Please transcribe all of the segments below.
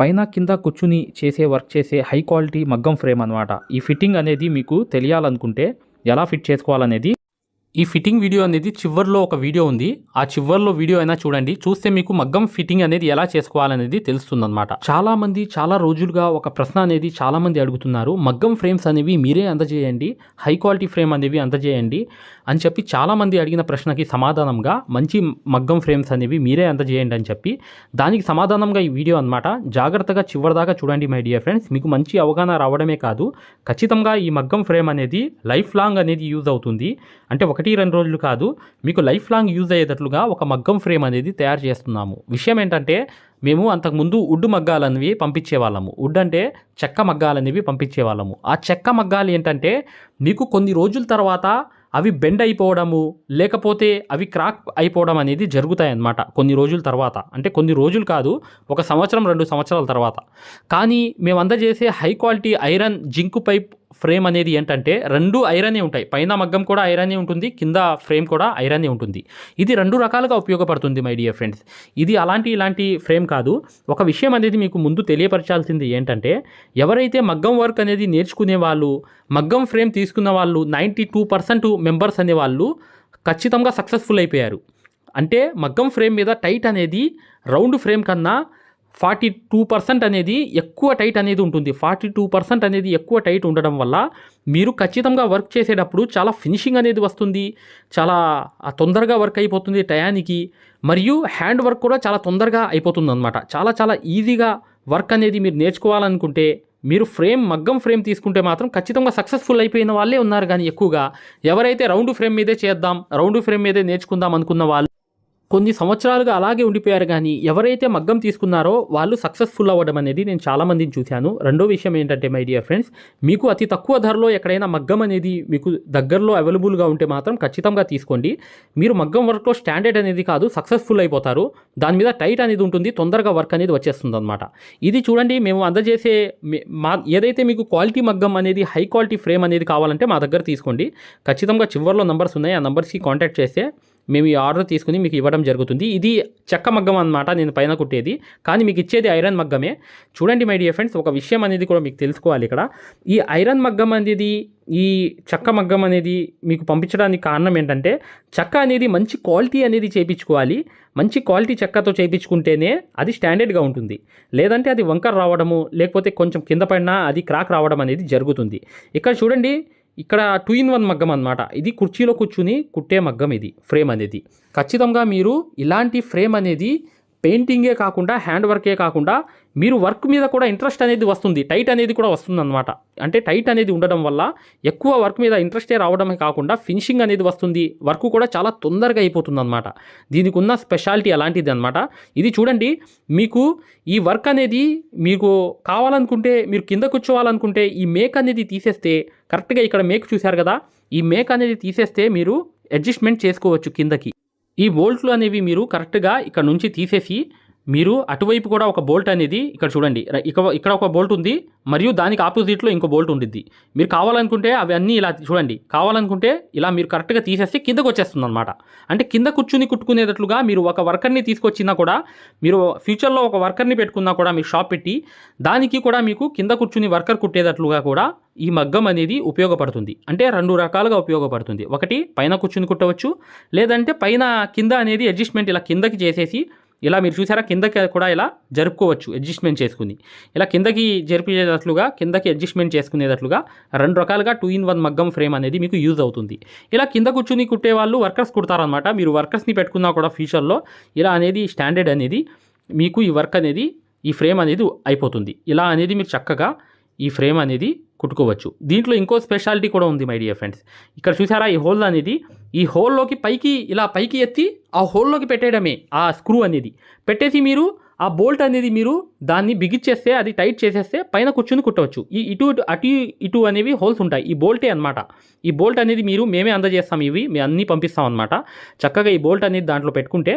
పైన కింద కూర్చుని చేసే వర్క్ చేసే హై క్వాలిటీ మగ్గం ఫ్రేమ్ అనమాట ఈ ఫిట్టింగ్ అనేది మీకు తెలియాలనుకుంటే ఎలా ఫిట్ చేసుకోవాలనేది. ఈ ఫిట్టింగ్ వీడియో అనేది చివర్లో ఒక వీడియో ఉంది. ఆ చివర్లో వీడియో అయినా చూడండి. చూస్తే మీకు మగ్గం ఫిట్టింగ్ అనేది ఎలా చేసుకోవాలనేది తెలుస్తుందన్నమాట. చాలా మంది చాలా రోజులుగా ఒక ప్రశ్న అనేది చాలా మంది అడుగుతున్నారు. మగ్గం ఫ్రేమ్స్ అనేవి మీరే అందజేయండి. హై క్వాలిటీ ఫ్రేమ్ అనేవి అందజేయండి. అని చెప్పి చాలా మంది అడిగిన ప్రశ్నకి సమాధానంగా మంచి మగ్గం ఫ్రేమ్స్ అనేవి మీరే అందజేయండి అని చెప్పి దానికి సమాధానంగా ఈ వీడియో అన్నమాట. జాగ్రత్తగా చివరిదాకా చూడండి మై డియర్ ఫ్రెండ్స్. మీకు మంచి అవగాహన రావడమే కాదు ఖచ్చితంగా ఈ మగ్గం ఫ్రేమ్ అనేది లైఫ్ లాంగ్ అనేది యూజ్ అవుతుంది. అంటే ఒకటి రెండు రోజులు కాదు మీకు లైఫ్ లాంగ్ యూజ్ అయ్యేటట్లుగా ఒక మగ్గం ఫ్రేమ్ అనేది తయారు చేస్తున్నాము. విషయం ఏంటంటే మేము అంతకుముందు వుడ్ మగ్గాలనేవి పంపించేవాళ్ళము వుడ్ అంటే చెక్క మగ్గాలనేవి పంపించేవాళ్ళము ఆ చెక్క మగ్గాలు ఏంటంటే మీకు కొన్ని రోజుల తర్వాత అవి బెండ్ అయిపోవడము లేకపోతే అవి క్రాక్ అయిపోవడం అనేది జరుగుతాయన్నమాట కొన్ని రోజుల తర్వాత. అంటే కొన్ని రోజులు కాదు ఒక సంవత్సరం రెండు సంవత్సరాల తర్వాత. కానీ మేము అందజేసే high quality iron zinc pipe frame అనేది ఏంటంటే రెండు ఐరనే ఉంటాయి. పైన మగ్గం కూడా ఐరనే ఉంటుంది కింద ఫ్రేమ్ కూడా ఐరనే ఉంటుంది. ఇది రెండు రకాలుగా ఉపయోగపడుతుంది మై డియర్ ఫ్రెండ్స్. ఇది అలాంటి ఇలాంటి ఫ్రేమ్ కాదు. ఒక విషయం అనేది మీకు ముందు తెలియపరచాల్సింది ఏంటంటే ఎవరైతే మగ్గం వర్క్ అనేది నేర్చుకునే వాళ్ళు మగ్గం ఫ్రేమ్ తీసుకున్న వాళ్ళు నైంటీ టూ పర్సెంట్ మెంబర్స్ అనేవాళ్ళు ఖచ్చితంగా సక్సెస్ఫుల్ అయిపోయారు. అంటే మగ్గం ఫ్రేమ్ మీద టైట్ అనేది రౌండ్ ఫ్రేమ్ కన్నా ఫార్టీ టూ పర్సెంట్ అనేది ఎక్కువ టైట్ అనేది ఉంటుంది. ఫార్టీ టూ పర్సెంట్ అనేది ఎక్కువ టైట్ ఉండడం వల్ల మీరు ఖచ్చితంగా వర్క్ చేసేటప్పుడు చాలా ఫినిషింగ్ అనేది వస్తుంది. చాలా తొందరగా వర్క్ అయిపోతుంది టయానికి. మరియు హ్యాండ్ వర్క్ కూడా చాలా తొందరగా అయిపోతుంది అనమాట చాలా చాలా ఈజీగా వర్క్ అనేది మీరు నేర్చుకోవాలనుకుంటే మీరు ఫ్రేమ్ మగ్గం ఫ్రేమ్ తీసుకుంటే మాత్రం ఖచ్చితంగా సక్సెస్ఫుల్ అయిపోయిన వాళ్ళే ఉన్నారు కానీ ఎక్కువగా. ఎవరైతే రౌండ్ ఫ్రేమ్ మీదే చేద్దాం రౌండ్ ఫ్రేమ్ మీదే నేర్చుకుందాం అనుకున్న వాళ్ళు కొన్ని సంవత్సరాలుగా అలాగే ఉండిపోయారు కానీ ఎవరైతే మగ్గం తీసుకున్నారో వాళ్ళు సక్సెస్ఫుల్ అవ్వడం అనేది నేను చాలామందిని చూశాను. రెండో విషయం ఏంటంటే మై డియర్ ఫ్రెండ్స్ మీకు అతి తక్కువ ధరలో ఎక్కడైనా మగ్గం అనేది మీకు దగ్గరలో అవైలబుల్గా ఉంటే మాత్రం ఖచ్చితంగా తీసుకోండి. మీరు మగ్గం వర్క్లో స్టాండర్డ్ అనేది కాదు సక్సెస్ఫుల్ అయిపోతారు. దాని మీద టైట్ అనేది ఉంటుంది తొందరగా వర్క్ అనేది వచ్చేస్తుంది అనమాట ఇది చూడండి మేము అందజేసే మా ఏదైతే మీకు క్వాలిటీ మగ్గం అనేది హై క్వాలిటీ ఫ్రేమ్ అనేది కావాలంటే మా దగ్గర తీసుకోండి. ఖచ్చితంగా చివరిలో నంబర్స్ ఉన్నాయి ఆ నంబర్స్కి కాంటాక్ట్ చేస్తే మేము ఈ ఆర్డర్ తీసుకుని మీకు ఇవ్వడం జరుగుతుంది. ఇది చెక్క మగ్గం అన్నమాట నేను పైన కుట్టేది. కానీ మీకు ఇచ్చేది ఐరన్ మగ్గమే. చూడండి మై డియర్ ఫ్రెండ్స్ ఒక విషయం అనేది కూడా మీకు తెలుసుకోవాలి ఇక్కడ. ఈ ఐరన్ మగ్గం అనేది ఈ చెక్క మగ్గం అనేది మీకు పంపించడానికి కారణం ఏంటంటే చెక్క అనేది మంచి క్వాలిటీ అనేది చేయించుకోవాలి మంచి క్వాలిటీ చెక్కతో చేయించుకుంటేనే అది స్టాండర్డ్గా ఉంటుంది. లేదంటే అది వంకర రావడము లేకపోతే కొంచెం కింద పడినా అది క్రాక్ రావడం అనేది జరుగుతుంది. ఇక్కడ చూడండి ఇక్కడ టూ ఇన్ వన్ మగ్గం అనమాట ఇది కుర్చీలో కూర్చుని కుట్టే మగ్గం ఇది ఫ్రేమ్ అనేది. ఖచ్చితంగా మీరు ఇలాంటి ఫ్రేమ్ అనేది పెయింటింగే కాకుండా హ్యాండ్ వర్కే కాకుండా మీరు వర్క్ మీద కూడా ఇంట్రెస్ట్ అనేది వస్తుంది. టైట్ అనేది కూడా వస్తుంది అనమాట అంటే టైట్ అనేది ఉండడం వల్ల ఎక్కువ వర్క్ మీద ఇంట్రెస్టే రావడమే కాకుండా ఫినిషింగ్ అనేది వస్తుంది. వర్క్ కూడా చాలా తొందరగా అయిపోతుంది అనమాట దీనికి ఉన్న స్పెషాలిటీ అలాంటిది అనమాట ఇది చూడండి మీకు ఈ వర్క్ అనేది మీకు కావాలనుకుంటే మీరు కింద కూర్చోవాలనుకుంటే ఈ మేక్ అనేది తీసేస్తే కరెక్ట్గా ఇక్కడ మేక్ చూశారు కదా ఈ మేక్ అనేది తీసేస్తే మీరు అడ్జస్ట్మెంట్ చేసుకోవచ్చు కిందకి. ఈ బోల్ట్లు అనేవి మీరు కరెక్ట్గా ఇక్కడ నుంచి తీసేసి మీరు అటువైపు కూడా ఒక బోల్ట్ అనేది ఇక్కడ చూడండి. ఇక ఇక్కడ ఒక బోల్ట్ ఉంది మరియు దానికి ఆపోజిట్లో ఇంకో బోల్ట్ ఉండిద్ది. మీరు కావాలనుకుంటే అవి అన్నీ ఇలా చూడండి. కావాలనుకుంటే ఇలా మీరు కరెక్ట్గా తీసేస్తే కిందకు వచ్చేస్తుంది అనమాట అంటే కింద కూర్చుని కుట్టుకునేటట్లుగా మీరు ఒక వర్కర్ని తీసుకొచ్చినా కూడా మీరు ఫ్యూచర్లో ఒక వర్కర్ని పెట్టుకున్నా కూడా మీరు షాప్ పెట్టి దానికి కూడా మీకు కింద కూర్చుని వర్కర్ కుట్టేటట్లుగా కూడా ఈ మగ్గం అనేది ఉపయోగపడుతుంది. అంటే రెండు రకాలుగా ఉపయోగపడుతుంది. ఒకటి పైన కూర్చుని కుట్టవచ్చు. లేదంటే పైన కింద అనేది అడ్జస్ట్మెంట్ ఇలా కిందకి చేసేసి ఇలా మీరు చూసారా? కిందకి కూడా ఇలా జరుపుకోవచ్చు అడ్జస్ట్మెంట్ చేసుకుని. ఇలా కిందకి జరిపేటట్లుగా కిందకి అడ్జస్ట్మెంట్ చేసుకునేటట్లుగా రెండు రకాలుగా టూ ఇన్ వన్ మగ్గం ఫ్రేమ్ అనేది మీకు యూజ్ అవుతుంది. ఇలా కింద కూర్చుని కుట్టే వాళ్ళు వర్కర్స్ కుడతారనమాట మీరు వర్కర్స్ని పెట్టుకున్నా కూడా ఫ్యూచర్లో ఇలా అనేది స్టాండర్డ్ అనేది మీకు ఈ వర్క్ అనేది ఈ ఫ్రేమ్ అనేది అయిపోతుంది. ఇలా అనేది మీరు చక్కగా ఈ ఫ్రేమ్ అనేది కుట్టుకోవచ్చు. దీంట్లో ఇంకో స్పెషాలిటీ కూడా ఉంది మై డియర్ ఫ్రెండ్స్. ఇక్కడ చూసారా ఈ హోల్ అనేది? ఈ హోల్లోకి పైకి ఇలా పైకి ఎత్తి ఆ హోల్లోకి పెట్టేయడమే ఆ స్క్రూ అనేది. పెట్టేసి మీరు ఆ బోల్ట్ అనేది మీరు దాన్ని బిగిచ్చేస్తే అది టైట్ చేసేస్తే పైన కూర్చుని కుట్టవచ్చు. ఈ ఇటు ఇటు అటు ఇటు అనేవి హోల్స్ ఉంటాయి. ఈ బోల్టే అనమాట ఈ బోల్ట్ అనేది మీరు మేమే అందజేస్తాం ఇవి మేము అన్నీ పంపిస్తాం అనమాట చక్కగా ఈ బోల్ట్ అనేది దాంట్లో పెట్టుకుంటే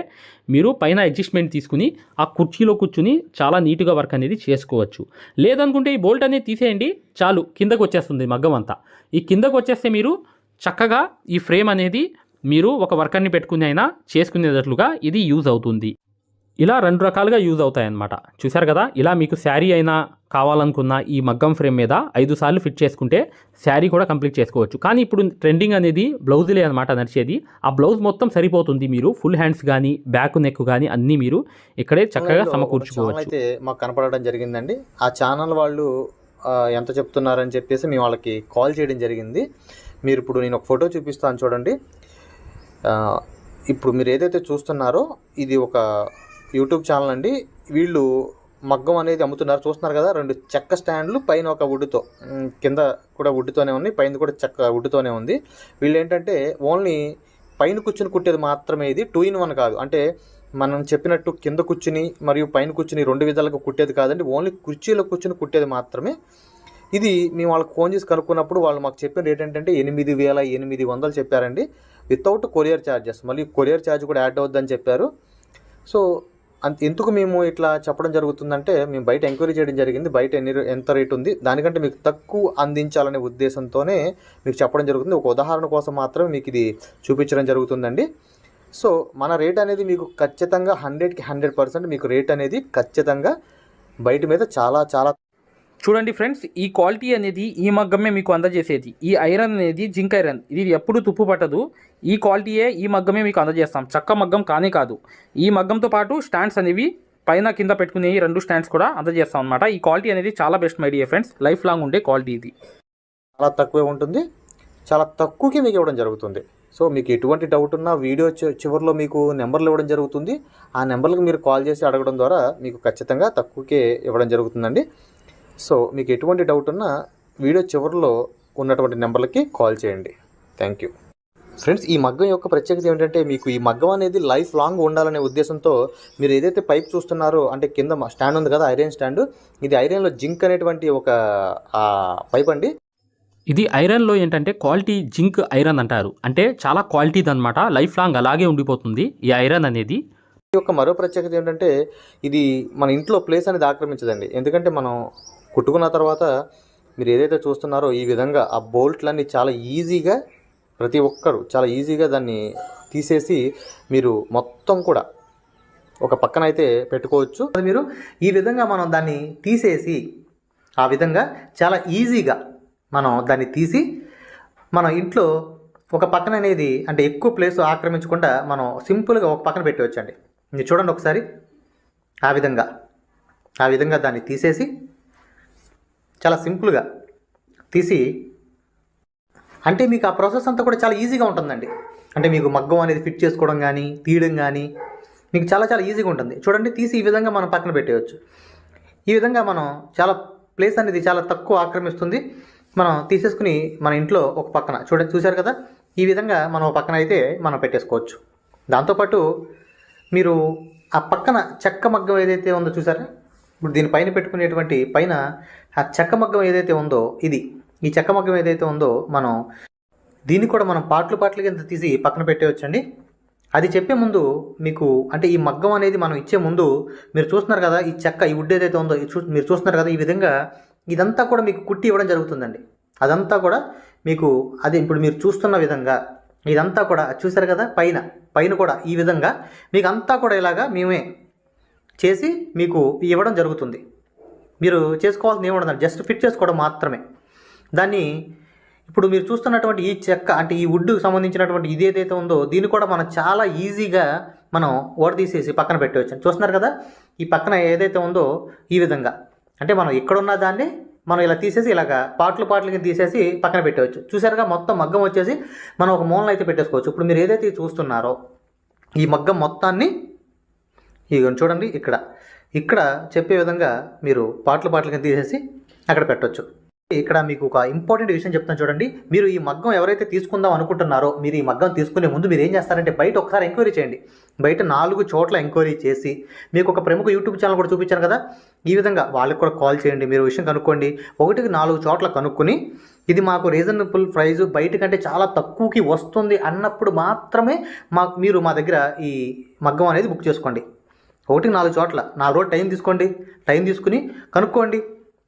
మీరు పైన అడ్జస్ట్మెంట్ తీసుకుని ఆ కుర్చీలో కూర్చుని చాలా నీట్గా వర్క్ అనేది చేసుకోవచ్చు. లేదనుకుంటే ఈ బోల్ట్ అనేది తీసేయండి చాలు కిందకు వచ్చేస్తుంది మగ్గం అంతా. ఈ కిందకు వచ్చేస్తే మీరు చక్కగా ఈ ఫ్రేమ్ అనేది మీరు ఒక వర్కర్ని పెట్టుకుని అయినా చేసుకునేటట్లుగా ఇది యూజ్ అవుతుంది. ఇలా రెండు రకాలుగా యూజ్ అవుతాయి అన్నమాట చూశారు కదా? ఇలా మీకు శారీ అయినా కావాలనుకున్న ఈ మగ్గం ఫ్రేమ్ మీద ఐదు సార్లు ఫిట్ చేసుకుంటే శారీ కూడా కంప్లీట్ చేసుకోవచ్చు. కానీ ఇప్పుడు ట్రెండింగ్ అనేది బ్లౌజులే అనమాట నడిచేది. ఆ బ్లౌజ్ మొత్తం సరిపోతుంది మీరు. ఫుల్ హ్యాండ్స్ కానీ బ్యాక్ నెక్ కానీ అన్నీ మీరు ఇక్కడే చక్కగా సమకూర్చుకోవచ్చు. అయితే మాకు కనపడడం జరిగిందండి. ఆ ఛానల్ వాళ్ళు ఎంత చెప్తున్నారని చెప్పేసి మేము వాళ్ళకి కాల్ చేయడం జరిగింది. మీరు ఇప్పుడు నేను ఒక ఫోటో చూపిస్తాను చూడండి. ఇప్పుడు మీరు ఏదైతే చూస్తున్నారో ఇది ఒక యూట్యూబ్ ఛానల్ అండి. వీళ్ళు మగ్గం అనేది అమ్ముతున్నారు. చూస్తున్నారు కదా రెండు చెక్క స్టాండ్లు పైన ఒక వుడ్తో కింద కూడా వుడ్తోనే ఉంది పైన కూడా చెక్క వుడ్తోనే ఉంది. వీళ్ళు ఏంటంటే ఓన్లీ పైన కూర్చుని కుట్టేది మాత్రమే ఇది టూ ఇన్ వన్ కాదు. అంటే మనం చెప్పినట్టు కింద కూర్చుని మరియు పైన కూర్చుని రెండు విధాలుగా కుట్టేది కాదండి. ఓన్లీ కుర్చీలో కూర్చుని కుట్టేది మాత్రమే. ఇది మేము వాళ్ళకి ఫోన్ చేసి కనుక్కున్నప్పుడు వాళ్ళు మాకు చెప్పిన రేట్ ఏంటంటే ఎనిమిది వేల ఎనిమిది వందలు చెప్పారండి. వితౌట్ కొరియర్ ఛార్జెస్ మళ్ళీ కొరియర్ ఛార్జ్ కూడా యాడ్ అవుద్దని చెప్పారు. సో అంత ఎందుకు మేము ఇట్లా చెప్పడం జరుగుతుందంటే మేము బయట ఎంక్వైరీ చేయడం జరిగింది. బయట ఎన్ని ఎంత రేట్ ఉంది. దానికంటే మీకు తక్కువ అందించాలనే ఉద్దేశంతోనే మీకు చెప్పడం జరుగుతుంది. ఒక ఉదాహరణ కోసం మాత్రమే మీకు ఇది చూపించడం జరుగుతుందండి. సో మన రేట్ అనేది మీకు ఖచ్చితంగా హండ్రెడ్కి హండ్రెడ్ పర్సెంట్ మీకు రేట్ అనేది ఖచ్చితంగా బయట మీద చాలా చాలా చూడండి ఫ్రెండ్స్ ఈ క్వాలిటీ అనేది ఈ మగ్గమే మీకు అందజేసేది. ఈ ఐరన్ అనేది జింక్ ఐరన్. ఇది ఎప్పుడు తుప్పు పట్టదు. ఈ క్వాలిటీయే ఈ మగ్గమే మీకు అందజేస్తాం. చక్క మగ్గం కానే కాదు. ఈ మగ్గంతో పాటు స్టాండ్స్ అనేవి పైన కింద పెట్టుకునే రెండు స్టాండ్స్ కూడా అందజేస్తాం అనమాట ఈ క్వాలిటీ అనేది చాలా best my dear friends. Life long ఉండే క్వాలిటీ ఇది. చాలా తక్కువే ఉంటుంది. చాలా తక్కువకి మీకు ఇవ్వడం జరుగుతుంది. సో మీకు ఎటువంటి డౌట్ ఉన్నా వీడియో చివరిలో మీకు నెంబర్లు ఇవ్వడం జరుగుతుంది. ఆ నెంబర్లకు మీరు కాల్ చేసి అడగడం ద్వారా మీకు ఖచ్చితంగా తక్కువకే ఇవ్వడం జరుగుతుందండి. సో మీకు ఎటువంటి డౌట్ ఉన్నా వీడియో చివరిలో ఉన్నటువంటి నెంబర్లకి కాల్ చేయండి. థ్యాంక్ యూ ఫ్రెండ్స్ ఈ మగ్గం యొక్క ప్రత్యేకత ఏమిటంటే మీకు ఈ మగ్గం అనేది లైఫ్ లాంగ్ ఉండాలనే ఉద్దేశంతో మీరు ఏదైతే పైప్ చూస్తున్నారో అంటే కింద స్టాండ్ ఉంది కదా ఐరన్ స్టాండ్ ఇది ఐరన్లో జింక్ అనేటువంటి ఒక పైప్ అండి. ఇది ఐరన్లో ఏంటంటే క్వాలిటీ జింక్ ఐరన్ అంటారు. అంటే చాలా క్వాలిటీది అనమాట లైఫ్ లాంగ్ అలాగే ఉండిపోతుంది ఈ ఐరన్ అనేది. ఈ యొక్క మరో ప్రత్యేకత ఏంటంటే ఇది మన ఇంట్లో ప్లేస్ అనేది ఆక్రమించదండి. ఎందుకంటే మనం కుట్టుకున్న తర్వాత మీరు ఏదైతే చూస్తున్నారో ఈ విధంగా ఆ బోల్ట్లన్నీ చాలా ఈజీగా ప్రతి ఒక్కరు చాలా ఈజీగా దాన్ని తీసేసి మీరు మొత్తం కూడా ఒక పక్కన అయితే పెట్టుకోవచ్చు. అది మీరు ఈ విధంగా మనం దాన్ని తీసేసి ఆ విధంగా చాలా ఈజీగా మనం దాన్ని తీసి మన ఇంట్లో ఒక పక్కన అనేది అంటే ఎక్కువ ప్లేస్ ఆక్రమించకుండా మనం సింపుల్గా ఒక పక్కన పెట్టవచ్చండి. మీరు చూడండి ఒకసారి. ఆ విధంగా. ఆ విధంగా దాన్ని తీసేసి చాలా సింపుల్గా తీసి అంటే మీకు ఆ ప్రాసెస్ అంతా కూడా చాలా ఈజీగా ఉంటుందండి. అంటే మీకు మగ్గం అనేది ఫిట్ చేసుకోవడం కానీ తీయడం కానీ మీకు చాలా చాలా ఈజీగా ఉంటుంది. చూడండి తీసి ఈ విధంగా మనం పక్కన పెట్టేయచ్చు. ఈ విధంగా మనం చాలా ప్లేస్ అనేది చాలా తక్కువ ఆక్రమిస్తుంది. మనం తీసేసుకుని మన ఇంట్లో ఒక పక్కన చూడండి చూశారు కదా? ఈ విధంగా మనం పక్కన అయితే మనం పెట్టేసుకోవచ్చు. దాంతోపాటు మీరు ఆ పక్కన చెక్క మగ్గం ఏదైతే ఉందో చూసారా? ఇప్పుడు దీనిపైన పెట్టుకునేటువంటి పైన ఆ చెక్క మగ్గం ఏదైతే ఉందో ఇది ఈ చెక్క మగ్గం ఏదైతే ఉందో మనం దీన్ని కూడా మనం పాటలు పాటలు కింద తీసి పక్కన పెట్టేయచ్చండి. అది చెప్పే ముందు మీకు అంటే ఈ మగ్గం అనేది మనం ఇచ్చే ముందు మీరు చూస్తున్నారు కదా ఈ చెక్క ఈ వుడ్ ఏదైతే ఉందో ఇది చూ మీరు చూస్తున్నారు కదా ఈ విధంగా ఇదంతా కూడా మీకు కుట్టి ఇవ్వడం జరుగుతుందండి. అదంతా కూడా మీకు అది ఇప్పుడు మీరు చూస్తున్న విధంగా ఇదంతా కూడా చూశారు కదా పైన పైన కూడా ఈ విధంగా మీకు అంతా కూడా ఇలాగా మేమే చేసి మీకు ఇవ్వడం జరుగుతుంది. మీరు చేసుకోవాల్సింది ఏముండదు జస్ట్ ఫిట్ చేసుకోవడం మాత్రమే. దాన్ని ఇప్పుడు మీరు చూస్తున్నటువంటి ఈ చెక్క అంటే ఈ వుడ్కు సంబంధించినటువంటి ఇది ఏదైతే ఉందో దీన్ని కూడా మనం చాలా ఈజీగా మనం ఓడదీసేసి పక్కన పెట్టవచ్చు. చూస్తున్నారు కదా? ఈ పక్కన ఏదైతే ఉందో ఈ విధంగా. అంటే మనం ఎక్కడున్న దాన్ని మనం ఇలా తీసేసి ఇలాగ పాటలు పాటలు తీసేసి పక్కన పెట్టవచ్చు. చూసారుగా? మొత్తం మగ్గం వచ్చేసి మనం ఒక మూలన అయితే పెట్టేసుకోవచ్చు. ఇప్పుడు మీరు ఏదైతే చూస్తున్నారో ఈ మగ్గం మొత్తాన్ని ఇక చూడండి ఇక్కడ. ఇక్కడ చెప్పే విధంగా మీరు పాటలు పాటలు కింద తీసేసి అక్కడ పెట్టొచ్చు. ఇక్కడ మీకు ఒక ఇంపార్టెంట్ విషయం చెప్తాను చూడండి. మీరు ఈ మగ్గం ఎవరైతే తీసుకుందాం అనుకుంటున్నారో మీరు ఈ మగ్గం తీసుకునే ముందు మీరు ఏం చేస్తారంటే బయట ఒకసారి ఎంక్వైరీ చేయండి. బయట నాలుగు చోట్ల ఎంక్వైరీ చేసి మీకు ఒక ప్రముఖ యూట్యూబ్ ఛానల్ కూడా చూపించాను కదా. ఈ విధంగా వాళ్ళకి కూడా కాల్ చేయండి మీరు విషయం కనుక్కోండి. ఒకటికి నాలుగు చోట్ల కనుక్కొని ఇది మాకు రీజనబుల్ ప్రైస్ బయట కంటే చాలా తక్కువకి వస్తుంది అన్నప్పుడు మాత్రమే మాకు మీరు మా దగ్గర ఈ మగ్గం అనేది బుక్ చేసుకోండి. ఒకటికి నాలుగు చోట్ల. నాలుగు రోజులు టైం తీసుకోండి. టైం తీసుకుని కనుక్కోండి.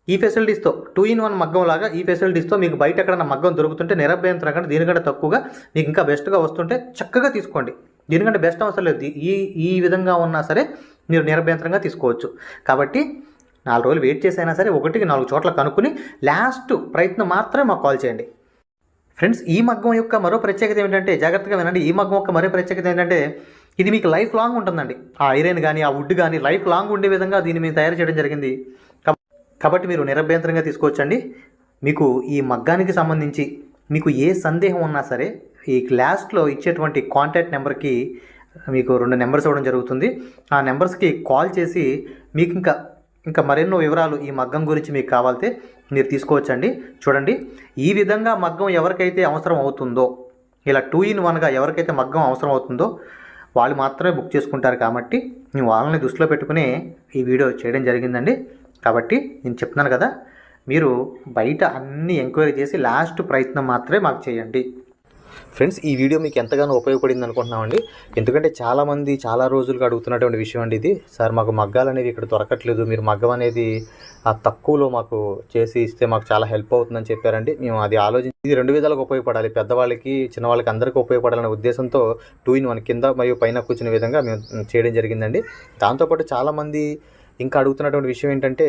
ఈ ఫెసిలిటీస్తో టూ ఇన్ వన్ మగ్గం లాగా ఈ ఫెసిలిటీస్తో మీకు బయట ఎక్కడన్నా మగ్గం దొరుకుతుంటే నిరభ్యంతరం కంటే దీనికంటే తక్కువగా మీకు ఇంకా బెస్ట్గా వస్తుంటే చక్కగా తీసుకోండి. దీనికంటే బెస్ట్ అవసరం లేదు. ఈ ఈ విధంగా ఉన్నా సరే మీరు నిరభ్యంతరంగా తీసుకోవచ్చు. కాబట్టి నాలుగు రోజులు వెయిట్ చేసైనా సరే ఒకటికి నాలుగు చోట్ల కనుక్కుని లాస్ట్ ప్రయత్నం మాత్రమే మాకు కాల్ చేయండి. ఫ్రెండ్స్ ఈ మగ్గం యొక్క మరో ప్రత్యేకత ఏమిటంటే జాగ్రత్తగా వినండి. ఈ మగ్గం యొక్క మరో ప్రత్యేకత ఏంటంటే ఇది మీకు లైఫ్ లాంగ్ ఉంటుందండి. ఆ ఐరన్ కానీ ఆ వుడ్ కానీ లైఫ్ లాంగ్ ఉండే విధంగా దీన్ని మేము తయారు చేయడం జరిగింది. కాబట్టి మీరు నిరభ్యంతరంగా తీసుకోవచ్చండి. మీకు ఈ మగ్గానికి సంబంధించి మీకు ఏ సందేహం ఉన్నా సరే ఈ లాస్ట్లో ఇచ్చేటువంటి కాంటాక్ట్ నెంబర్కి మీకు రెండు నెంబర్స్ ఇవ్వడం జరుగుతుంది. ఆ నెంబర్స్కి కాల్ చేసి మీకు ఇంకా ఇంకా మరెన్నో వివరాలు ఈ మగ్గం గురించి మీకు కావాలితే మీరు తీసుకోవచ్చండి. చూడండి ఈ విధంగా మగ్గం ఎవరికైతే అవసరం అవుతుందో ఇలా టూ ఇన్ వన్గా ఎవరికైతే మగ్గం అవసరం అవుతుందో వాళ్ళు మాత్రమే బుక్ చేసుకుంటారు కాబట్టి నేను వాళ్ళని దృష్టిలో పెట్టుకుని ఈ వీడియో చేయడం జరిగిందండి. కాబట్టి నేను చెప్తున్నాను కదా మీరు బయట అన్ని ఎంక్వైరీ చేసి లాస్ట్ ప్రయత్నం మాత్రమే మాకు చేయండి. ఫ్రెండ్స్ ఈ వీడియో మీకు ఎంతగానో ఉపయోగపడింది అనుకుంటున్నామండి. ఎందుకంటే చాలామంది చాలా రోజులుగా అడుగుతున్నటువంటి విషయం అండి ఇది. సార్ మాకు మగ్గాలు అనేవి ఇక్కడ దొరకట్లేదు. మీరు మగ్గం అనేది ఆ తక్కువలో మాకు చేసి ఇస్తే మాకు చాలా హెల్ప్ అవుతుందని చెప్పారండి. మేము అది ఆలోచించి ఇది రెండు విధాలుగా ఉపయోగపడాలి. పెద్దవాళ్ళకి చిన్నవాళ్ళకి అందరికీ ఉపయోగపడాలనే ఉద్దేశంతో టూ ఇన్ వన్ కింద మరియు పైన కూర్చునే విధంగా మేము చేయడం జరిగిందండి. దాంతోపాటు చాలామంది ఇంకా అడుగుతున్నటువంటి విషయం ఏంటంటే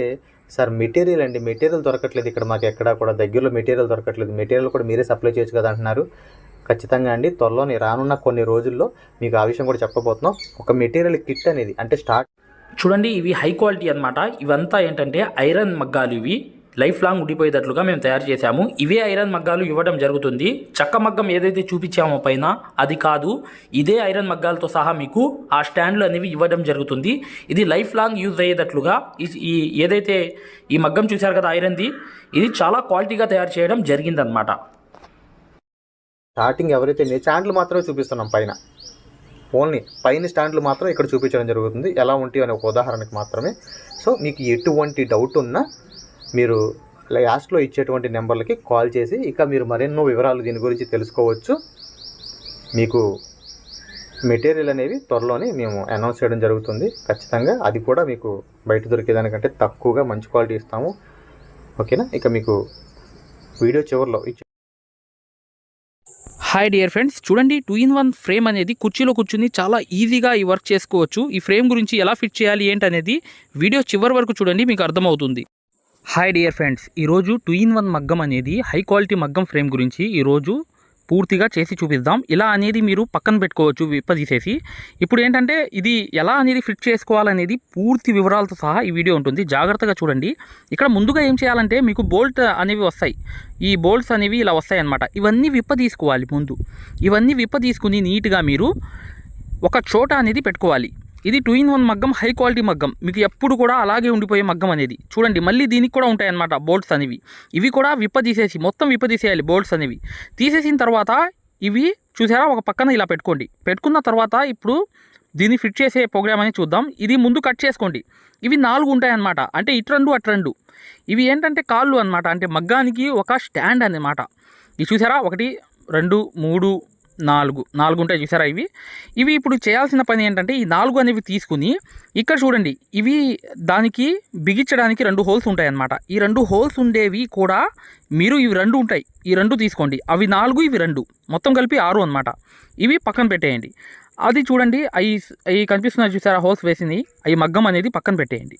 సార్ మెటీరియల్ అండి. మెటీరియల్ దొరకట్లేదు. ఇక్కడ మాకు ఎక్కడా కూడా దగ్గరలో మెటీరియల్ దొరకట్లేదు. మెటీరియల్ కూడా మీరే సప్లై చేయొచ్చు కదా అంటున్నారు. ఖచ్చితంగా అండి. త్వరలోనే రానున్న కొన్ని రోజుల్లో మీకు ఆ విషయం కూడా చెప్పబోతున్నాం. ఒక మెటీరియల్ కిట్ అనేది అంటే స్టార్ట్ చూడండి ఇవి హై క్వాలిటీ అనమాట ఇవంతా ఏంటంటే ఐరన్ మగ్గాలు ఇవి. లైఫ్ లాంగ్ ఉండిపోయేటట్లుగా మేము తయారు చేశాము. ఇవే ఐరన్ మగ్గాలు ఇవ్వడం జరుగుతుంది. చక్క మగ్గం ఏదైతే చూపించామో పైన అది కాదు. ఇదే ఐరన్ మగ్గాలతో సహా మీకు ఆ స్టాండ్లు అనేవి ఇవ్వడం జరుగుతుంది. ఇది లైఫ్ లాంగ్ యూజ్ అయ్యేటట్లుగా ఈ- ఈ ఏదైతే ఈ మగ్గం చూశారు కదా ఐరన్ది ఇది చాలా క్వాలిటీగా తయారు చేయడం జరిగిందనమాట స్టార్టింగ్ ఎవరైతే నే- స్టాండ్లు మాత్రమే చూపిస్తున్నాం పైన. ఓన్లీ పైన స్టాండ్లు మాత్రం ఇక్కడ చూపించడం జరుగుతుంది. ఎలా ఉంటాయి అనే ఒక ఉదాహరణకు మాత్రమే. సో మీకు ఎటువంటి డౌట్ ఉన్నా మీరు లాస్ట్లో ఇచ్చేటువంటి నెంబర్లకి కాల్ చేసి ఇక మీరు మరెన్నో వివరాలు దీని గురించి తెలుసుకోవచ్చు. మీకు మెటీరియల్ అనేవి త్వరలోనే మేము అనౌన్స్ చేయడం జరుగుతుంది. ఖచ్చితంగా అది కూడా మీకు బయట దొరికేదానికంటే తక్కువగా మంచి క్వాలిటీ ఇస్తాము. ఓకేనా? ఇక మీకు వీడియో చివరిలో ఇచ్చే హాయ్ డియర్ ఫ్రెండ్స్ చూడండి టూ ఇన్ వన్ ఫ్రేమ్ అనేది కుర్చీలో కూర్చుని చాలా ఈజీగా ఈ వర్క్ చేసుకోవచ్చు. ఈ ఫ్రేమ్ గురించి ఎలా ఫిట్ చేయాలి ఏంటనేది వీడియో చివరి వరకు చూడండి మీకు అర్థమవుతుంది. హాయ్ డియర్ ఫ్రెండ్స్ ఈరోజు టూ ఇన్ వన్ మగ్గం అనేది హై క్వాలిటీ మగ్గం ఫ్రేమ్ గురించి ఈరోజు పూర్తిగా చేసి చూపిద్దాం. ఇలా అనేది మీరు పక్కన పెట్టుకోవచ్చు విప్పదీసేసి ఇప్పుడు ఏంటంటే ఇది ఎలా అనేది ఫిట్ చేసుకోవాలనేది పూర్తి వివరాలతో సహా ఈ వీడియో ఉంటుంది. జాగ్రత్తగా చూడండి. ఇక్కడ ముందుగా ఏం చేయాలంటే మీకు బోల్ట్ అనేవి వస్తాయి. ఈ బోల్ట్స్ అనేవి ఇలా వస్తాయి అన్నమాట ఇవన్నీ విప్ప తీసుకోవాలి ముందు. ఇవన్నీ విప్ప తీసుకుని నీట్గా మీరు ఒక చోట అనేది పెట్టుకోవాలి. ఇది టూ ఇన్ వన్ మగ్గం హై క్వాలిటీ మగ్గం. మీకు ఎప్పుడు కూడా అలాగే ఉండిపోయే మగ్గం అనేది. చూడండి మళ్ళీ దీనికి కూడా ఉంటాయన్నమాట బోల్ట్స్ అనేవి. ఇవి కూడా విప్ప తీసేసి మొత్తం విప్ప తీసేయాలి బోల్ట్స్ అనేవి. తీసేసిన తర్వాత ఇవి చూసారా ఒక పక్కన ఇలా పెట్టుకోండి. పెట్టుకున్న తర్వాత ఇప్పుడు దీన్ని ఫిట్ చేసే ప్రోగ్రామ్ అని చూద్దాం. ఇది ముందు కట్ చేసుకోండి. ఇవి నాలుగు ఉంటాయి అన్నమాట అంటే ఇటు రెండు అటు రెండు. ఇవి ఏంటంటే కాళ్ళు అనమాట అంటే మగ్గానికి ఒక స్టాండ్ అన్నమాట. ఇది చూసారా? ఒకటి రెండు మూడు నాలుగు నాలుగు ఉంటాయి చూసారా ఇవి? ఇవి ఇప్పుడు చేయాల్సిన పని ఏంటంటే ఈ నాలుగు అనేవి తీసుకుని ఇక్కడ చూడండి ఇవి దానికి బిగించడానికి రెండు హోల్స్ ఉంటాయి అన్నమాట ఈ రెండు హోల్స్ ఉండేవి కూడా మీరు ఇవి రెండు ఉంటాయి ఈ రెండు తీసుకోండి. అవి నాలుగు ఇవి రెండు. మొత్తం కలిపి ఆరు అన్నమాట. ఇవి పక్కన పెట్టేయండి. అది చూడండి అవి అవి కనిపిస్తున్నాయి చూసారా హోల్స్ వేసింది అవి మగ్గం అనేది పక్కన పెట్టేయండి.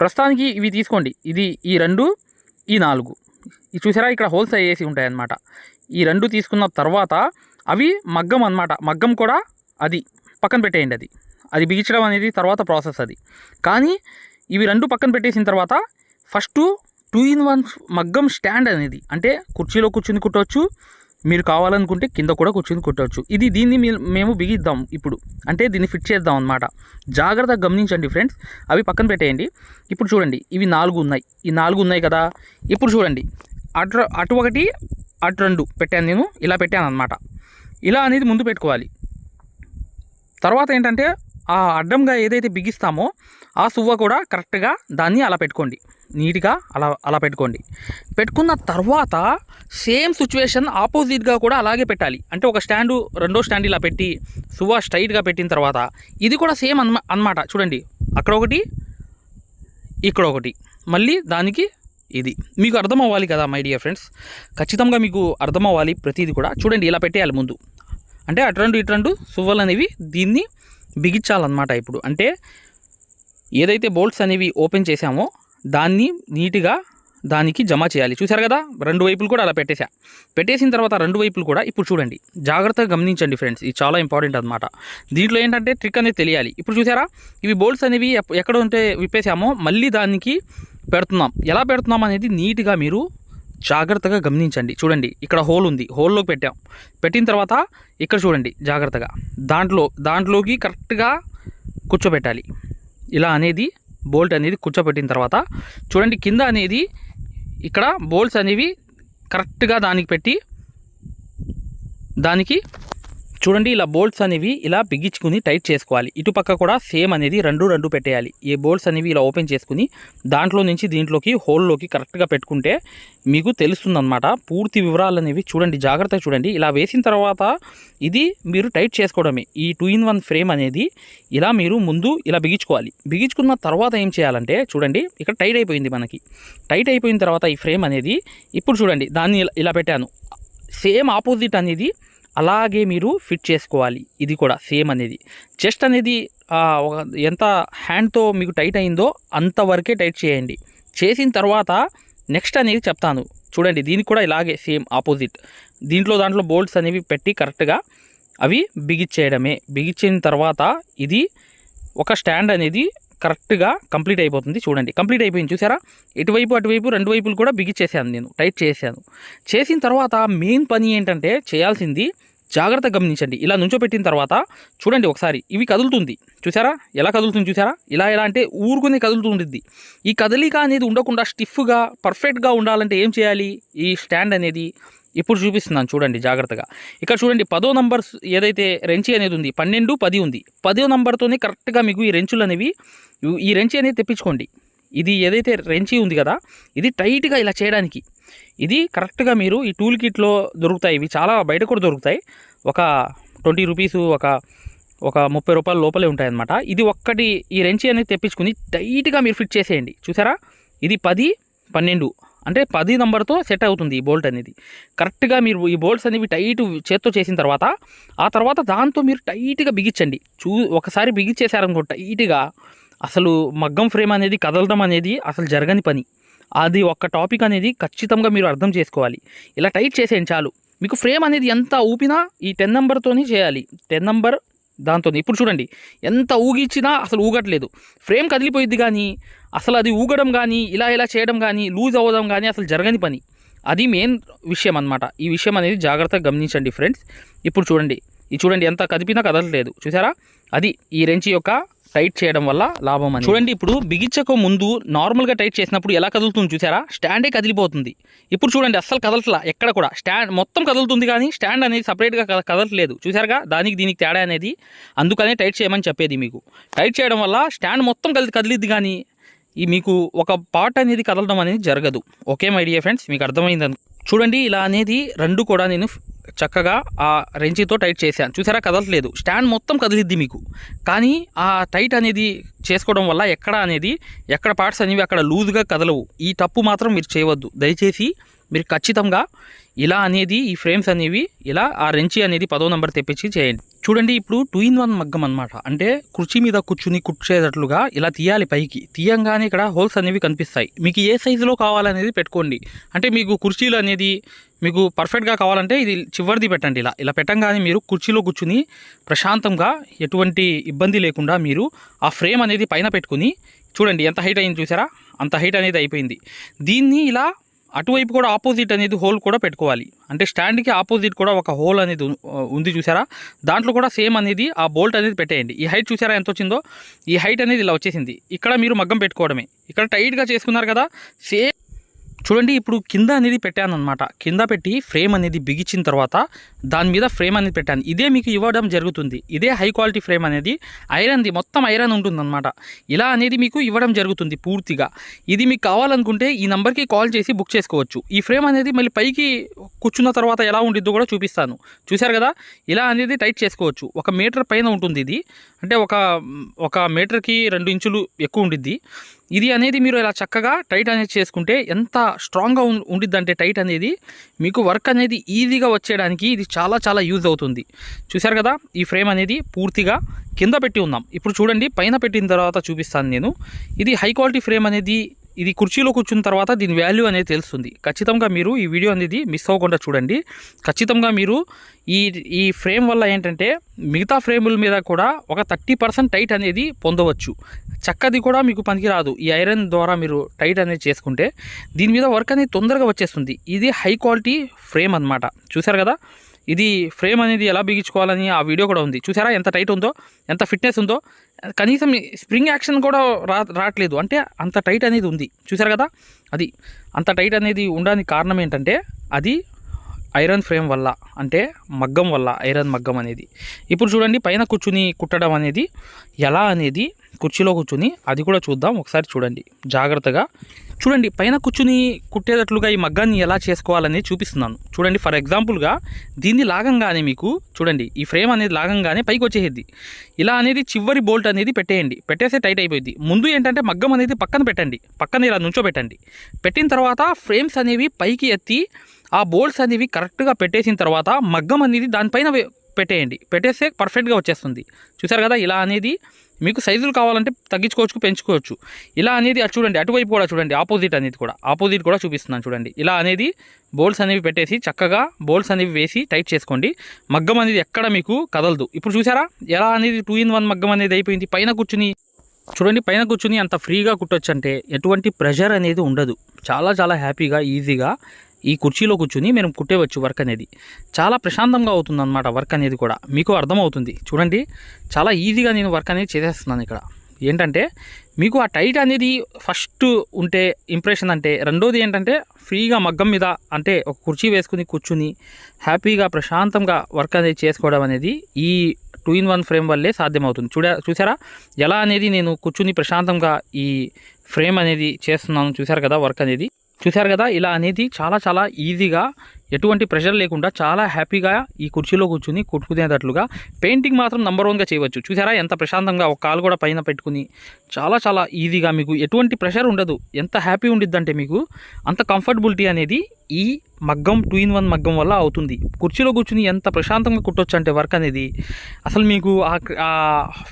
ప్రస్తుతానికి ఇవి తీసుకోండి. ఇది ఈ రెండు ఈ నాలుగు. ఈ చూసారా ఇక్కడ హోల్స్ వేసి ఉంటాయి అన్నమాట ఈ రెండు తీసుకున్న తర్వాత అవి మగ్గం అన్నమాట. మగ్గం కూడా అది పక్కన పెట్టేయండి అది. అది బిగించడం అనేది తర్వాత ప్రాసెస్ అది. కానీ ఇవి రెండు పక్కన పెట్టేసిన తర్వాత ఫస్ట్ టూ ఇన్ వన్ మగ్గం స్టాండ్ అనేది అంటే కుర్చీలో కూర్చుని కుట్టవచ్చు మీరు కావాలనుకుంటే కింద కూడా కూర్చుని కుట్టవచ్చు ఇది దీన్ని మీ- మేము బిగిద్దాం ఇప్పుడు. అంటే దీన్ని ఫిట్ చేద్దాం అనమాట జాగ్రత్తగా గమనించండి ఫ్రెండ్స్. అవి పక్కన పెట్టేయండి. ఇప్పుడు చూడండి ఇవి నాలుగు ఉన్నాయి. ఈ నాలుగు ఉన్నాయి కదా. ఇప్పుడు చూడండి అటు అటు ఒకటి అటు రెండు పెట్టాను నేను. ఇలా పెట్టాను అనమాట ఇలా అనేది ముందు పెట్టుకోవాలి. తర్వాత ఏంటంటే ఆ అడ్డంగా ఏదైతే బిగిస్తామో ఆ సువ్వ కూడా కరెక్ట్గా దాన్ని అలా పెట్టుకోండి. నీట్గా అలా అలా పెట్టుకోండి. పెట్టుకున్న తర్వాత సేమ్ సిచ్యువేషన్ ఆపోజిట్గా కూడా అలాగే పెట్టాలి. అంటే ఒక స్టాండు రెండో స్టాండ్ ఇలా పెట్టి సువ్వ స్ట్రైట్గా పెట్టిన తర్వాత ఇది కూడా సేమ్ అన్మా అన్నమాట చూడండి. అక్కడ ఒకటి ఇక్కడ ఒకటి. మళ్ళీ దానికి ఇది. మీకు అర్థం అవ్వాలి కదా మై డియర్ ఫ్రెండ్స్? ఖచ్చితంగా మీకు అర్థం అవ్వాలి ప్రతిదీ కూడా. చూడండి ఇలా పెట్టేయాలి ముందు. అంటే అటు రెండు ఇటు సువ్వలు అనేవి దీన్ని బిగించాలన్నమాట ఇప్పుడు. అంటే ఏదైతే బోల్ట్స్ అనేవి ఓపెన్ చేసామో దాన్ని నీట్గా దానికి జమ చేయాలి. చూసారు కదా? రెండు వైపులు కూడా అలా పెట్టేశా. పెట్టేసిన తర్వాత రెండు వైపులు కూడా ఇప్పుడు చూడండి. జాగ్రత్తగా గమనించండి ఫ్రెండ్స్. ఇది చాలా ఇంపార్టెంట్ అనమాట దీంట్లో ఏంటంటే ట్రిక్ అనేది తెలియాలి. ఇప్పుడు చూసారా ఇవి బోల్ట్స్ అనేవి ఎక్కడ ఉంటే విప్పేసామో మళ్ళీ దానికి పెడుతున్నాం. ఎలా పెడుతున్నాం అనేది నీట్గా మీరు జాగ్రత్తగా గమనించండి. చూడండి ఇక్కడ హోల్ ఉంది. హోల్లోకి పెట్టాం. పెట్టిన తర్వాత ఇక్కడ చూడండి జాగ్రత్తగా. దాంట్లో దాంట్లోకి కరెక్ట్గా కూర్చోబెట్టాలి. ఇలా అనేది బోల్ట్ అనేది కూర్చోబెట్టిన తర్వాత చూడండి కింద అనేది ఇక్కడ బోల్ట్స్ అనేవి కరెక్ట్గా దానికి పెట్టి దానికి చూడండి ఇలా బోల్ట్స్ అనేవి ఇలా బిగించుకుని టైట్ చేసుకోవాలి. ఇటుపక్క కూడా సేమ్ అనేది రెండు రెండు పెట్టేయాలి. ఈ బోల్ట్స్ అనేవి ఇలా ఓపెన్ చేసుకుని దాంట్లో నుంచి దీంట్లోకి హోల్లోకి కరెక్ట్గా పెట్టుకుంటే మీకు తెలుస్తుందన్నమాట. పూర్తి వివరాలు అనేవి చూడండి జాగ్రత్తగా చూడండి. ఇలా వేసిన తర్వాత ఇది మీరు టైట్ చేసుకోవడమే. ఈ టూ ఇన్ వన్ ఫ్రేమ్ అనేది ఇలా మీరు ముందు ఇలా బిగించుకోవాలి. బిగించుకున్న తర్వాత ఏం చేయాలంటే చూడండి ఇక్కడ టైట్ అయిపోయింది మనకి. టైట్ అయిపోయిన తర్వాత ఈ ఫ్రేమ్ అనేది ఇప్పుడు చూడండి దాన్ని ఇలా- ఇలా పెట్టాను. సేమ్ ఆపోజిట్ అనేది అలాగే మీరు ఫిట్ చేసుకోవాలి. ఇది కూడా సేమ్ అనేది. చెస్ట్ అనేది ఒక ఎంత హ్యాండ్తో మీకు టైట్ అయిందో అంతవరకే టైట్ చేయండి. చేసిన తర్వాత నెక్స్ట్ అనేది చెప్తాను. చూడండి దీనికి కూడా ఇలాగే సేమ్ ఆపోజిట్ దీంట్లో దాంట్లో బోల్ట్స్ అనేవి పెట్టి కరెక్ట్గా అవి బిగిచ్చేయడమే బిగిచ్చిన తర్వాత ఇది ఒక స్టాండ్ అనేది కరెక్ట్గా కంప్లీట్ అయిపోతుంది చూడండి. కంప్లీట్ అయిపోయింది చూసారా? ఇటువైపు అటువైపు రెండు వైపులు కూడా బిగిచ్చేసాను నేను. టైట్ చేశాను. చేసిన తర్వాత మెయిన్ పని ఏంటంటే చేయాల్సింది జాగ్రత్త గమనించండి. ఇలా నుంచోపెట్టిన తర్వాత చూడండి ఒకసారి ఇవి కదులుతుంది. చూసారా? ఎలా కదులుతుంది చూసారా? ఇలా ఎలా అంటే ఊరుకునే కదులుతుంటుంది ఈ కదలిక అనేది ఉండకుండా స్టిఫ్గా పర్ఫెక్ట్గా ఉండాలంటే ఏం చేయాలి? ఈ స్టాండ్ అనేది ఇప్పుడు చూపిస్తున్నాను చూడండి జాగ్రత్తగా. ఇక్కడ చూడండి పదో నంబర్ ఏదైతే రెంచి అనేది ఉంది పన్నెండు పది ఉంది. పదో నంబర్తోనే కరెక్ట్గా మీకు ఈ రెంచులు అనేవి ఈ రెంచి అనేది తెప్పించుకోండి. ఇది ఏదైతే రెంచి ఉంది కదా ఇది టైట్గా ఇలా చేయడానికి ఇది కరెక్ట్గా మీరు ఈ టూల్ కిట్లో దొరుకుతాయి. ఇవి చాలా బయట కూడా దొరుకుతాయి. ఒక ట్వంటీ రూపీస్ ఒక ఒక ముప్పై రూపాయల లోపలే ఉంటాయన్నమాట. ఇది ఒక్కటి ఈ రెంచి అనేది తెప్పించుకుని టైట్గా మీరు ఫిట్ చేసేయండి. చూసారా? ఇది పది పన్నెండు అంటే పది నంబర్తో సెట్ అవుతుంది ఈ బోల్ట్ అనేది. కరెక్ట్గా మీరు ఈ బోల్ట్స్ అనేవి టైట్ చేత్తో చేసిన తర్వాత ఆ తర్వాత దాంతో మీరు టైట్గా బిగించండి. చూ ఒకసారి బిగించేశారనుకో టైట్గా అసలు మగ్గం ఫ్రేమ్ అనేది కదలడం అనేది అసలు జరగని పని. అది ఒక్క టాపిక్ అనేది ఖచ్చితంగా మీరు అర్థం చేసుకోవాలి. ఇలా టైట్ చేసేయండి చాలు. మీకు ఫ్రేమ్ అనేది ఎంత ఊపినా ఈ టెన్ నెంబర్తోనే చేయాలి. టెన్ నెంబర్ దాంతో ఇప్పుడు చూడండి ఎంత ఊగిచ్చినా అసలు ఊగట్లేదు. ఫ్రేమ్ కదిలిపోయిద్ది కానీ అసలు అది ఊగడం కానీ ఇలా ఇలా చేయడం కానీ లూజ్ అవ్వడం కానీ అసలు జరగని పని. అది మెయిన్ విషయం అన్నమాట. ఈ విషయం అనేది జాగ్రత్తగా గమనించండి ఫ్రెండ్స్. ఇప్పుడు చూడండి ఇది చూడండి ఎంత కదిపినా కదలట్లేదు. చూసారా? అది ఈ రెంచి యొక్క టైట్ చేయడం వల్ల లాభం అని చూడండి ఇప్పుడు బిగించక ముందు నార్మల్గా టైట్ చేసినప్పుడు ఎలా కదులుతుంది చూసారా? స్టాండే కదిలిపోతుంది. ఇప్పుడు చూడండి అస్సలు కదలట్లా ఎక్కడ కూడా. స్టాండ్ మొత్తం కదులుతుంది కానీ స్టాండ్ అనేది సపరేట్గా కదలట్లేదు. చూసారుగా? దానికి దీనికి తేడా అనేది అందుకనే టైట్ చేయమని చెప్పేది మీకు. టైట్ చేయడం వల్ల స్టాండ్ మొత్తం కదిలి కదిలిద్ది కానీ ఈ మీకు ఒక పార్ట్ అనేది కదలడం అనేది జరగదు. ఓకే మై డియర్ ఫ్రెండ్స్ మీకు అర్థమైందని. చూడండి ఇలా అనేది రెండు కూడా నేను చక్కగా ఆ రెంచితో టైట్ చేశాను. చూసారా? కదలట్లేదు. స్టాండ్ మొత్తం కదిలిద్ది మీకు. కానీ ఆ టైట్ అనేది చేసుకోవడం వల్ల ఎక్కడ అనేది ఎక్కడ పార్ట్స్ అనేవి అక్కడ లూజ్గా కదలవు. ఈ తప్పు మాత్రం మీరు చేయవద్దు. దయచేసి మీరు ఖచ్చితంగా ఇలా అనేది ఈ ఫ్రేమ్స్ అనేవి ఇలా ఆ రెంచి అనేది పదో నెంబర్ తెప్పించి చేయండి. చూడండి ఇప్పుడు టూ ఇన్ వన్ మగ్గం అనమాట అంటే కుర్చీ మీద కూర్చుని కుర్చేటట్లుగా ఇలా తీయాలి పైకి. తీయంగానే ఇక్కడ హోల్స్ అనేవి కనిపిస్తాయి. మీకు ఏ సైజులో కావాలనేది పెట్టుకోండి. అంటే మీకు కుర్చీలు అనేది మీకు పర్ఫెక్ట్గా కావాలంటే ఇది చివరిది పెట్టండి ఇలా. ఇలా పెట్టంగానే మీరు కుర్చీలో కూర్చుని ప్రశాంతంగా ఎటువంటి ఇబ్బంది లేకుండా మీరు ఆ ఫ్రేమ్ అనేది పైన పెట్టుకుని చూడండి ఎంత హైట్ అయింది చూసారా? అంత హైట్ అనేది అయిపోయింది. దీన్ని ఇలా అటువైపు కూడా ఆపోజిట్ అనేది హోల్ కూడా పెట్టుకోవాలి. అంటే స్టాండ్కి ఆపోజిట్ కూడా ఒక హోల్ అనేది ఉంది చూసారా? దాంట్లో కూడా సేమ్ అనేది ఆ బోల్ట్ అనేది పెట్టేయండి. ఈ హైట్ చూసారా ఎంత వచ్చిందో? ఈ హైట్ అనేది ఇలా వచ్చేసింది. ఇక్కడ మీరు మగ్గం పెట్టుకోవడమే. ఇక్కడ టైట్గా చేసుకున్నారు కదా సేమ్ చూడండి ఇప్పుడు కింద అనేది పెట్టాను అనమాట కింద పెట్టి ఫ్రేమ్ అనేది బిగించిన తర్వాత దాని మీద ఫ్రేమ్ అనేది పెట్టాను. ఇదే మీకు ఇవ్వడం జరుగుతుంది. ఇదే హై క్వాలిటీ ఫ్రేమ్ అనేది. ఐరన్ది మొత్తం ఐరన్ ఉంటుందన్నమాట. ఇలా అనేది మీకు ఇవ్వడం జరుగుతుంది పూర్తిగా. ఇది మీకు కావాలనుకుంటే ఈ నెంబర్కి కాల్ చేసి బుక్ చేసుకోవచ్చు. ఈ ఫ్రేమ్ అనేది మళ్ళీ పైకి కూర్చున్న తర్వాత ఎలా ఉండిద్దో కూడా చూపిస్తాను. చూశారు కదా? ఇలా అనేది టైట్ చేసుకోవచ్చు. ఒక మీటర్ పైన ఉంటుంది ఇది అంటే ఒక ఒక మీటర్కి రెండు ఇంచులు ఎక్కువ ఉండిద్ది. ఇది అనేది మీరు ఇలా చక్కగా టైట్ అనేది చేసుకుంటే ఎంత స్ట్రాంగ్గా ఉండిద్ది అంటే టైట్ అనేది మీకు వర్క్ అనేది ఈజీగా వచ్చేయడానికి ఇది చాలా చాలా యూజ్ అవుతుంది. చూశారు కదా? ఈ ఫ్రేమ్ అనేది పూర్తిగా కింద పెట్టి ఉన్నాం ఇప్పుడు చూడండి పైన పెట్టిన తర్వాత చూపిస్తాను నేను. ఇది హై క్వాలిటీ ఫ్రేమ్ అనేది ఇది కుర్చీలో కూర్చున్న తర్వాత దీని వాల్యూ అనేది తెలుస్తుంది. ఖచ్చితంగా మీరు ఈ వీడియో అనేది మిస్ అవ్వకుండా చూడండి. ఖచ్చితంగా మీరు ఈ ఈ ఫ్రేమ్ వల్ల ఏంటంటే మిగతా ఫ్రేముల మీద కూడా ఒక థర్టీ పర్సెంట్ టైట్ అనేది పొందవచ్చు. చక్కది కూడా మీకు పనికిరాదు. ఈ ఐరన్ ద్వారా మీరు టైట్ అనేది చేసుకుంటే దీని మీద వర్క్ అనేది తొందరగా వచ్చేస్తుంది. ఇది హై క్వాలిటీ ఫ్రేమ్ అన్నమాట. చూసారు కదా? ఇది ఫ్రేమ్ అనేది ఎలా బిగించుకోవాలని ఆ వీడియో కూడా ఉంది. చూసారా ఎంత టైట్ ఉందో ఎంత ఫిట్నెస్ ఉందో. కనీసం స్ప్రింగ్ యాక్షన్ కూడా రా రావట్లేదు. అంటే అంత టైట్ అనేది ఉంది. చూసారు కదా? అది అంత టైట్ అనేది ఉండడానికి కారణం ఏంటంటే అది ఐరన్ ఫ్రేమ్ వల్ల అంటే మగ్గం వల్ల ఐరన్ మగ్గం అనేది. ఇప్పుడు చూడండి పైన కూర్చుని కుట్టడం అనేది ఎలా అనేది కుర్చీలో కూర్చుని అది కూడా చూద్దాం. ఒకసారి చూడండి. జాగ్రత్తగా చూడండి పైన కూర్చుని కుట్టేటట్లుగా ఈ మగ్గాన్ని ఎలా చేసుకోవాలని చూపిస్తున్నాను. చూడండి ఫర్ ఎగ్జాంపుల్గా దీన్ని లాగంగానే మీకు చూడండి ఈ ఫ్రేమ్ అనేది లాగంగానే పైకి వచ్చేసేది ఇలా అనేది చివరి బోల్ట్ అనేది పెట్టేయండి. పెట్టేస్తే టైట్ అయిపోయింది ముందు ఏంటంటే మగ్గం అనేది పక్కన పెట్టండి. పక్కన ఇలా నుంచోబెట్టండి. పెట్టిన తర్వాత ఫ్రేమ్స్ అనేవి పైకి ఎత్తి ఆ బోల్ట్స్ అనేవి కరెక్ట్గా పెట్టేసిన తర్వాత మగ్గం అనేది దానిపైన పెట్టేయండి. పెట్టేస్తే పర్ఫెక్ట్గా వచ్చేస్తుంది. చూసారు కదా ఇలా అనేది మీకు సైజులు కావాలంటే తగ్గించుకోవచ్చు పెంచుకోవచ్చు. ఇలా అనేది అటు చూడండి అటువైపు కూడా చూడండి ఆపోజిట్ అనేది కూడా ఆపోజిట్ కూడా చూపిస్తున్నాను చూడండి. ఇలా అనేది బోల్స్ అనేవి పెట్టేసి చక్కగా బోల్స్ అనేవి వేసి టైట్ చేసుకోండి. మగ్గం అనేది ఎక్కడ మీకు కదలదు. ఇప్పుడు చూసారా? ఎలా అనేది టూ ఇన్ వన్ మగ్గం అనేది అయిపోయింది. పైన కూర్చుని చూడండి పైన కూర్చుని అంత ఫ్రీగా కుట్టొచ్చు అంటే ఎటువంటి ప్రెషర్ అనేది ఉండదు. చాలా చాలా హ్యాపీగా ఈజీగా ఈ కుర్చీలో కూర్చుని మేము కుట్టేవచ్చు వర్క్ అనేది. చాలా ప్రశాంతంగా అవుతుంది అనమాట వర్క్ అనేది కూడా. మీకు అర్థమవుతుంది. చూడండి చాలా ఈజీగా నేను వర్క్ అనేది చేసేస్తున్నాను ఇక్కడ. ఏంటంటే మీకు ఆ టైట్ అనేది ఫస్ట్ ఉంటే ఇంప్రెషన్ అంటే రెండోది ఏంటంటే ఫ్రీగా మగ్గం మీద అంటే ఒక కుర్చీ వేసుకుని కూర్చుని హ్యాపీగా ప్రశాంతంగా వర్క్ అనేది చేసుకోవడం అనేది ఈ టూ ఇన్ వన్ ఫ్రేమ్ వల్లే సాధ్యమవుతుంది. చూడ చూసారా? ఎలా అనేది నేను కూర్చుని ప్రశాంతంగా ఈ ఫ్రేమ్ అనేది చేస్తున్నాను. చూసారు కదా వర్క్ అనేది? చూశారు కదా ఇలా అనేది చాలా చాలా ఈజీగా ఎటువంటి ప్రెషర్ లేకుండా చాలా హ్యాపీగా ఈ కుర్చీలో కూర్చుని కొట్టుకునేటట్లుగా పెయింటింగ్ మాత్రం నెంబర్ వన్గా చేయవచ్చు. చూసారా ఎంత ప్రశాంతంగా ఒక కాలు కూడా పైన పెట్టుకుని చాలా చాలా ఈజీగా మీకు ఎటువంటి ప్రెషర్ ఉండదు. ఎంత హ్యాపీ ఉండిద్దంటే మీకు అంత కంఫర్టబిలిటీ అనేది ఈ మగ్గం టూ ఇన్ వన్ మగ్గం వల్ల అవుతుంది. కుర్చీలో కూర్చుని ఎంత ప్రశాంతంగా కుట్టొచ్చు అంటే వర్క్ అనేది అసలు మీకు ఆ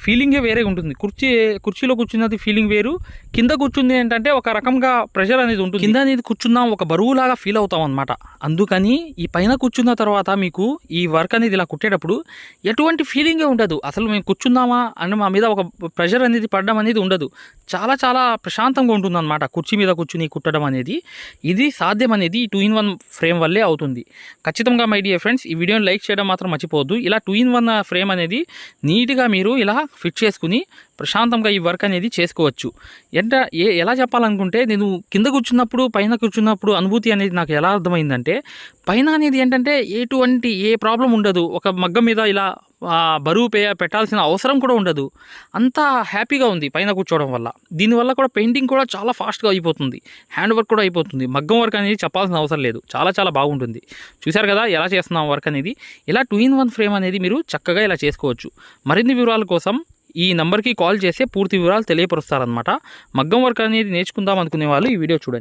ఫీలింగే వేరే ఉంటుంది. కుర్చీ కుర్చీలో కూర్చున్నది ఫీలింగ్ వేరు. కింద కూర్చుంది ఏంటంటే ఒక రకంగా ప్రెషర్ అనేది ఉంటుంది. కింద అనేది కూర్చున్నాం ఒక బరువులాగా ఫీల్ అవుతాం అనమాట అందుకని ఈ పైన కూర్చున్న తర్వాత మీకు ఈ వర్క్ అనేది ఇలా కుట్టేటప్పుడు ఎటువంటి ఫీలింగే ఉండదు. అసలు మేము కూర్చున్నామా అని మా మీద ఒక ప్రెషర్ అనేది పడడం అనేది ఉండదు. చాలా చాలా ప్రశాంతంగా ఉంటుంది అనమాట కుర్చీ మీద కూర్చుని కుట్టడం అనేది. ఇది సాధ్యం అనేది టూ ఇన్ వన్ ఫ్రేమ్ వల్లే అవుతుంది. ఖచ్చితంగా మై డియర్ ఫ్రెండ్స్ ఈ వీడియోని లైక్ చేయడం మాత్రం మర్చిపోవద్దు. ఇలా టూ ఇన్ వన్ ఫ్రేమ్ అనేది నీట్గా మీరు ఇలా ఫిట్ చేసుకుని ప్రశాంతంగా ఈ వర్క్ అనేది చేసుకోవచ్చు. ఎంత ఏ ఎలా చెప్పాలనుకుంటే నేను కింద కూర్చున్నప్పుడు పైన కూర్చున్నప్పుడు అనుభూతి అనేది నాకు ఎలా అర్థమైందంటే పైన అనేది ఏంటంటే ఎటువంటి ఏ ప్రాబ్లం ఉండదు. ఒక మగ్గం మీద ఇలా బరువు పే పెట్టాల్సిన అవసరం కూడా ఉండదు. అంత హ్యాపీగా ఉంది పైన కూర్చోవడం వల్ల. దీనివల్ల కూడా పెయింటింగ్ కూడా చాలా ఫాస్ట్గా అయిపోతుంది. హ్యాండ్ వర్క్ కూడా అయిపోతుంది. మగ్గం వర్క్ అనేది చెప్పాల్సిన అవసరం లేదు. చాలా చాలా బాగుంటుంది. చూశారు కదా ఎలా చేస్తున్నాం వర్క్ అనేది? ఇలా టూ ఇన్ వన్ ఫ్రేమ్ అనేది మీరు చక్కగా ఇలా చేసుకోవచ్చు. మరిన్ని వివరాల కోసం ఈ నెంబర్కి కాల్ చేస్తే పూర్తి వివరాలు తెలియపరుస్తారనమాట మగ్గం వర్క్ అనేది నేర్చుకుందాం అనుకునే వాళ్ళు ఈ వీడియో చూడండి.